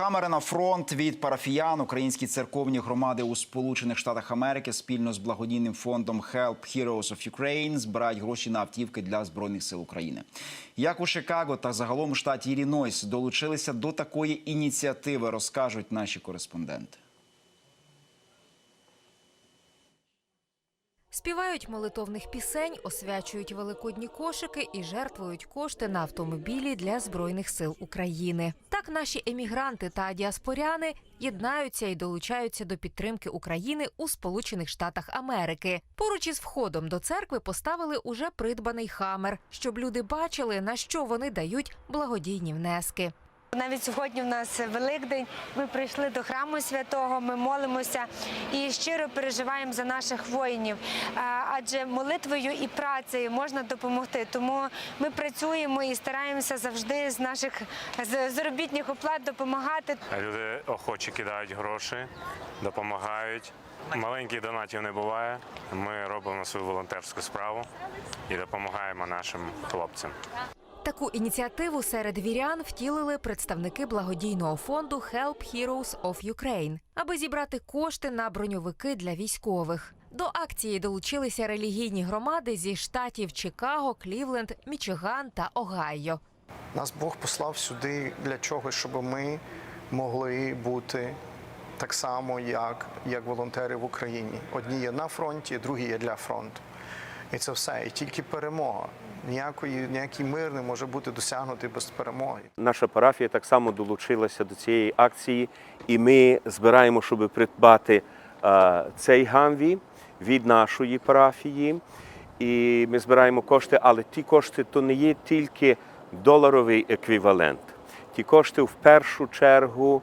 Камери на фронт від парафіян українські церковні громади у Сполучених Штатах Америки спільно з благодійним фондом Help Heroes of Ukraine збирають гроші на автівки для збройних сил України. Як у Чикаго та загалом у штаті Іллінойс долучилися до такої ініціативи, розкажуть наші кореспонденти. Співають молитовних пісень, освячують великодні кошики і жертвують кошти на автомобілі для збройних сил України. Так наші емігранти та діаспоряни єднаються і долучаються до підтримки України у Сполучених Штатах Америки. Поруч із входом до церкви поставили уже придбаний хамер, щоб люди бачили на що вони дають благодійні внески. Навіть сьогодні в нас Великдень. Ми прийшли до храму святого, ми молимося і щиро переживаємо за наших воїнів. Адже молитвою і працею можна допомогти. Тому ми працюємо і стараємося завжди з наших заробітних оплат допомагати. Люди охоче кидають гроші, допомагають. Маленьких донатів не буває. Ми робимо свою волонтерську справу і допомагаємо нашим хлопцям. Таку ініціативу серед вірян втілили представники благодійного фонду Help Heroes of Ukraine, аби зібрати кошти на броньовики для військових. До акції долучилися релігійні громади зі штатів Чикаго, Клівленд, Мічиган та Огайо. Нас Бог послав сюди для чого, щоб ми могли бути так само, як, як волонтери в Україні. Одні є на фронті, другі є для фронту. І це все. І тільки перемога. Ніякої, ніякий мир не може бути досягнутий без перемоги. Наша парафія так само долучилася до цієї акції, і ми збираємо, щоб придбати е, цей гамві від нашої парафії. І ми збираємо кошти, але ті кошти то не є тільки доларовий еквівалент. Ті кошти в першу чергу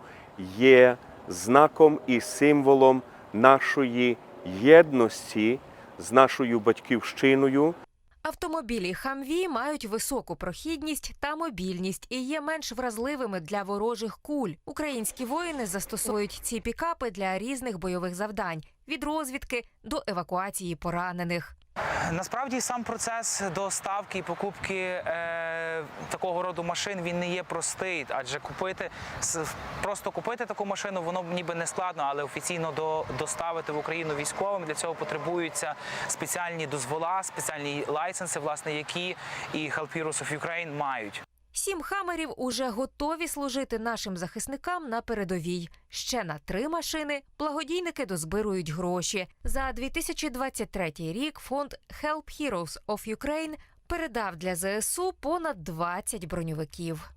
є знаком і символом нашої єдності з нашою батьківщиною. Автомобілі Хамві мають високу прохідність та мобільність і є менш вразливими для ворожих куль. Українські воїни застосовують ці пікапи для різних бойових завдань від розвідки до евакуації поранених. Насправді сам процес доставки і покупки е, такого роду машин він не є простий, адже купити просто купити таку машину, воно ніби не складно, але офіційно до, доставити в Україну військовим для цього потребуються спеціальні дозвола, спеціальні лайсенси, власне, які і Help Heroes of Ukraine мають. Сім хамерів уже готові служити нашим захисникам на передовій. Ще на три машини благодійники дозбирують гроші. За 2023 рік фонд Help Heroes of Ukraine передав для ЗСУ понад 20 броньовиків.